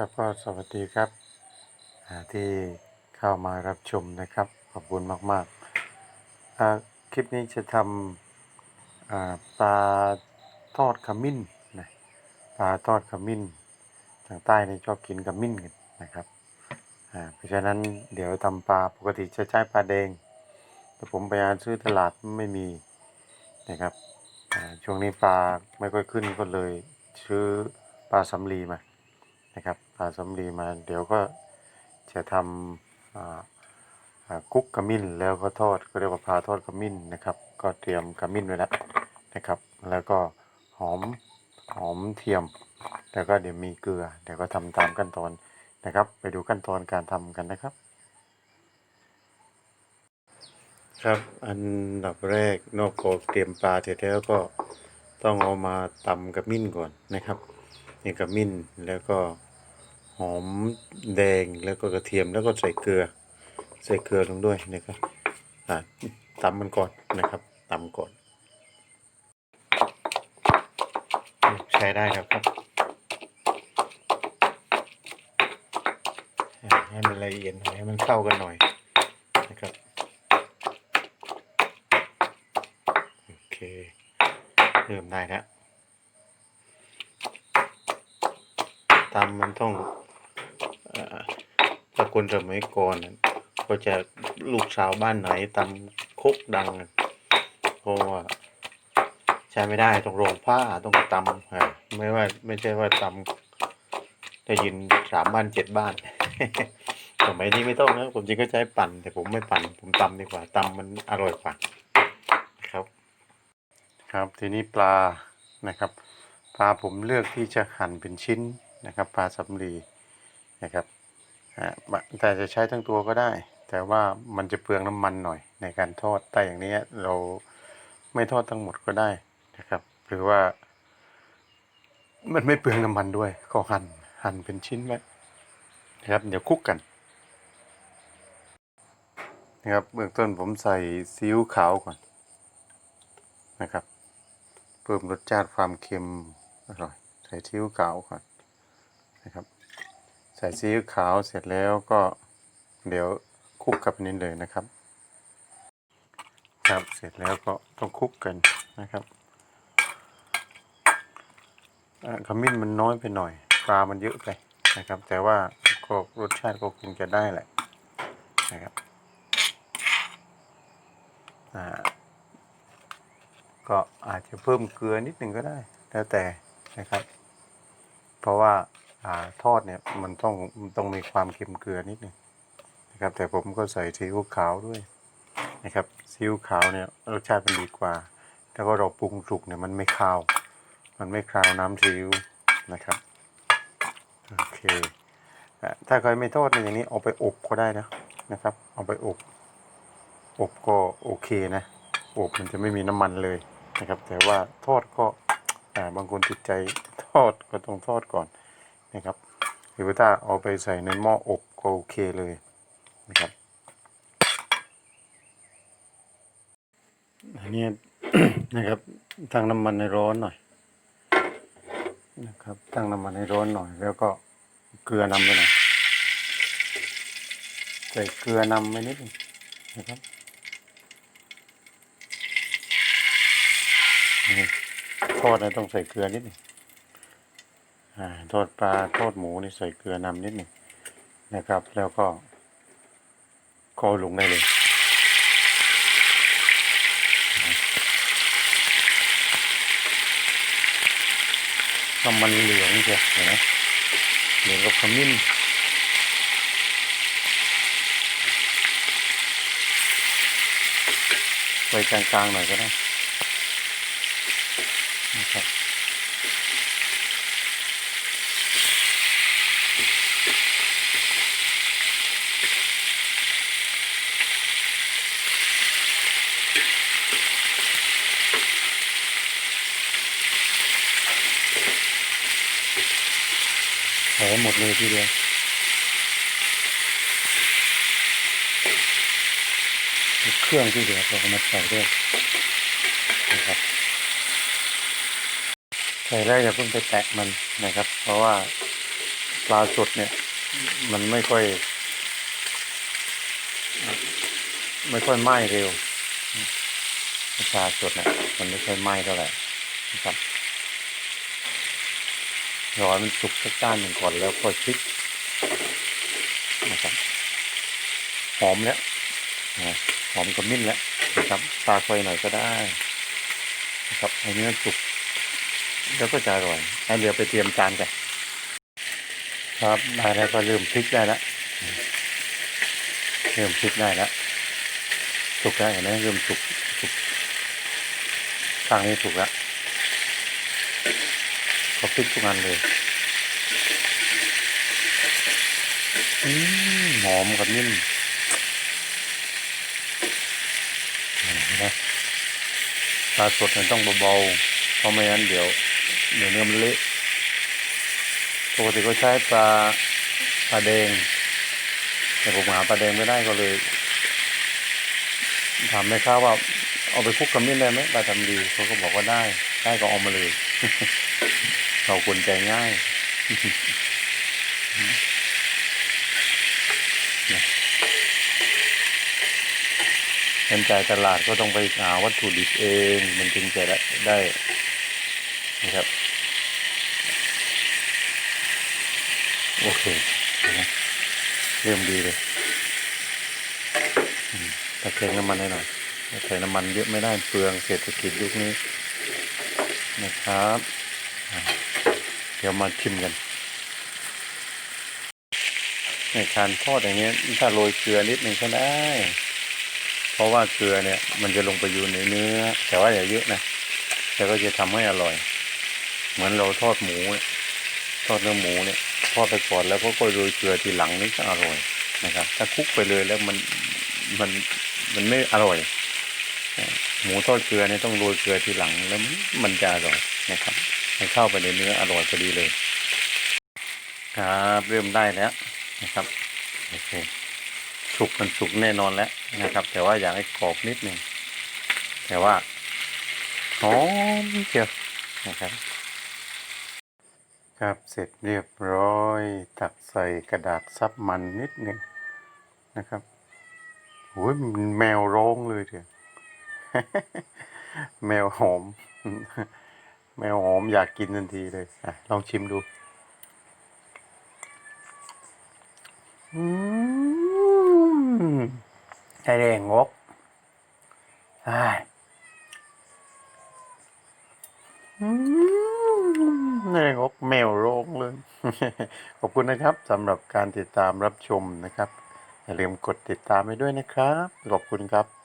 ครับก็สวัสดีครับที่เข้ามารับชมนะครับ ขอบคุณมากๆคลิปนี้จะทำปลาทอดขมิ้นนะปลาทอดขมิ้นทางใต้นี่ชอบกินขมิ้นกันนะครับเพราะฉะนั้นเดี๋ยวทำปลาปกติจะใช้ปลาแดง แต่ผมไปหาซื้อตลาดไม่มีนะครับช่วงนี้ปลาไม่ค่อยขึ้นก็เลยซื้อปลาสำลีมานะครับ ปลาสำลีมา เดี๋ยวก็จะทำกุ๊กขมิ้นแล้วก็ทอดก็เรียกว่าปลาทอดขมิ้นนะครับ ก็เตรียมขมิ้นไว้แล้วนะครับ แล้วก็หอมหอมเทียม แล้วก็เดี๋ยวมีเกลือ เดี๋ยวก็ทำตามขั้นตอนนะครับ ไปดูขั้นตอนการทำกันนะครับ ครับอันดับแรกนอกจากเตรียมปลาเสร็จแล้วก็ต้องเอามาตำขมิ้นก่อนนะครับนี่ขมิ้นแล้วก็ หอมแดงแล้วก็กระเทียมแล้วก็ใส่เกลือ ใส่เกลือลงด้วยนะครับอ่าตำมันก่อนนะครับตำก่อน ใช้ได้แล้วครับให้มันละเอียดหน่อยให้มันเข้ากันหน่อยนะครับโอเคเริ่มได้แล้วตำมันต้อง ถ้าคนสมัยก่อนก็จะลูกสาวบ้านไหนตำคกดังเพราะว่าใช้ไม่ได้ต้องโรงผ้าต้องตำไม่ว่าไม่ใช่ว่าตำได้ยินสามบ้านเจ็ดบ้านสมัยนี้ไม่ต้องนะผมจริงก็ใช้ปั่น แต่ผมไม่ปั่น ผมตำดีกว่าตำมันอร่อยกว่าครับ ครับทีนี้ปลานะครับ ปลาผมเลือกที่จะหั่นเป็นชิ้นนะครับ ปลาสำลี นะครับแต่จะใช้ทั้งตัวก็ได้ แต่ว่ามันจะเปลืองน้ำมันหน่อยในการทอดแต่อย่างนี้เราไม่ทอดทั้งหมดก็ได้นะครับ หรือว่า มันไม่เปลืองน้ำมันด้วย ก็หั่นหั่นเป็นชิ้นไว้นะครับ เดี๋ยวคุกกันนะครับเบื้องต้นผมใส่ซีอิ๊วขาวก่อนนะครับ เพิ่มรสชาติความเค็มอร่อย ใส่ซีอิ๊วขาวก่อนนะครับ ใส่ซีอิ๊วขาวเสร็จแล้วก็เดี๋ยวคลุกกับนี้เลยนะครับ ครับเสร็จแล้วก็ต้องคลุกกันนะครับขมิ้นมันน้อยไปหน่อยปลามันเยอะไปนะครับ แต่ว่าก็รสชาติก็คงจะได้แหละนะครับอ่าก็อาจจะเพิ่มเกลือนิดหนึ่งก็ได้ แล้วแต่นะครับ เพราะว่า อทอดเนี่ยมันต้องมันต้องมีความเค็มเกลือนิดหนึ่งนะครับ แต่ผมก็ใส่ซีอิ๊วขาวด้วยนะครับซีอิ๊วขาวเนี่ยรสชาติมันดีกว่า แล้วก็เราปรุงสุกเนี่ยมันไม่คาว มันไม่คาวน้ำซีอิ๊วนะครับโอเคถ้าใครไม่ทอดเนี่ยอย่างนี้เอาไปอบก็ได้นะนะครับ เอาไปอบ อบก็โอเคนะอบมันจะไม่มีน้ำมันเลยนะครับ แต่ว่าทอดก็บางคนติดใจทอดก็ต้องทอดก่อน นะครับหรือว่าถ้าเอาไปใส่ในหม้ออบก็โอเคเลยนะครับอันนี้นะครับตั้งน้ำมันให้ร้อนหน่อยนะครับตั้งน้ำมันให้ร้อนหน่อย แล้วก็เกลือนำไปหน่อยใส่เกลือนำไปนิดนึงนะครับทอดนะต้องใส่เกลือนิดนึง ทอดปลาทอดหมูนี่ใส่เกลือนำนิดหนึ่งนะครับ แล้วก็ก็ลงได้เลย น้ำมันเหลืองเชียวเห็นไหมเหลืองกับขมิ้นไว้กลางๆหน่อยก็ได้นะครับ ห้หมดเลยทีเดียวเครื่องที่เหลือเราก็มาใส่ด้วยนะครับใส่แล้วอย่าเพิ่งไปแตะมันนะครับ เพราะว่าปลาสดเนี่ย มันไม่ค่อย ไม่ค่อยไหม้เร็วปลาสดเนี่ยมันไม่ค่อยไหม้เท่าไหร่นะครับ รอมันสุกสักด้านหนึ่งก่อนแล้วค่อยพลิกนะครับหอมแล้วนะหอมขมิ้นแล้วนะครับตาไฟหน่อยก็ได้นะครับให้เนื้สุกแล้วก็จะอร่อยให้เดี๋ยวไปเตรียมจานกันครับได้แล้วก็เริ่มพลิกได้แล้วเริ่มพลิกได้แล้วสุกแล้วเห็นไหมเริ่มสุกสุกข้างนี้สุกแล้ว ก็พลิกทุกอันเลยอืมหอมกับนิ่มนะปลาสดมันต้องเบาๆเพราะไม่งั้นเดี๋ยวเดี๋ยวเนื้อมันเละปกติก็ใช้ปลาปลาแดง แต่ผมหาปลาแดงไม่ได้ก็เลยถามแม่ค้าว่าเอาไปคลุกกับมิ้นได้ไหมปลาทำดีเขาก็บอกว่าได้ ได้ก็เอามาเลย เราคนใจง่ายเงินจ่ายตลาดก็ต้องไปหาวัตถุดิบเอง มันจึงจะได้ได้นะครับโอเคนะเริ่มดีเลยอืมตะเคียงน้ำมันให้หน่อยใส่น้ำมันเยอะไม่ได้เปลืองเศรษฐกิจยุคนี้นะครับอะ เดี๋ยวมาชิมกัน ในการทอดอย่างเงี้ยถ้าโรยเกลือนิดหนึ่งก็ได้ เพราะว่าเกลือเนี่ย มันจะลงไปอยู่ในเนื้อ แต่ว่าอย่าเยอะนะแต่ก็จะทำให้อร่อย เหมือนเราทอดหมูทอดเนื้อหมูเนี่ยทอดไปก่อนแล้วก็โรยเกลือทีหลังนี่ก็อร่อยนะครับ ถ้าคลุกไปเลยแล้วมันมันมันไม่อร่อย หมูทอดเกลือเนี่ยต้องโรยเกลือทีหลังแล้วมันจะอร่อยนะครับ ให้เข้าไปในเนื้ออร่อยพอดีเลย ครับเริ่มได้แล้วนะครับโอเคสุกมันสุกแน่นอนแล้วนะครับ แต่ว่าอยากให้กรอบนิดหนึ่งแต่ว่าหอมเชียวนะครับ ครับเสร็จเรียบร้อย ตักใส่กระดาษซับมันนิดหนึ่งนะครับโอ้ยมันแมวร้องเลยเถอะแมวหอม แมวหอมอยากกินทันทีเลยอะลองชิมดู อืมไอแดงงกใช่อืมไอแดงงกแมวโรงเลย ขอบคุณนะครับสำหรับการติดตามรับชมนะครับ อย่าลืมกดติดตามไปด้วยนะครับ ขอบคุณครับ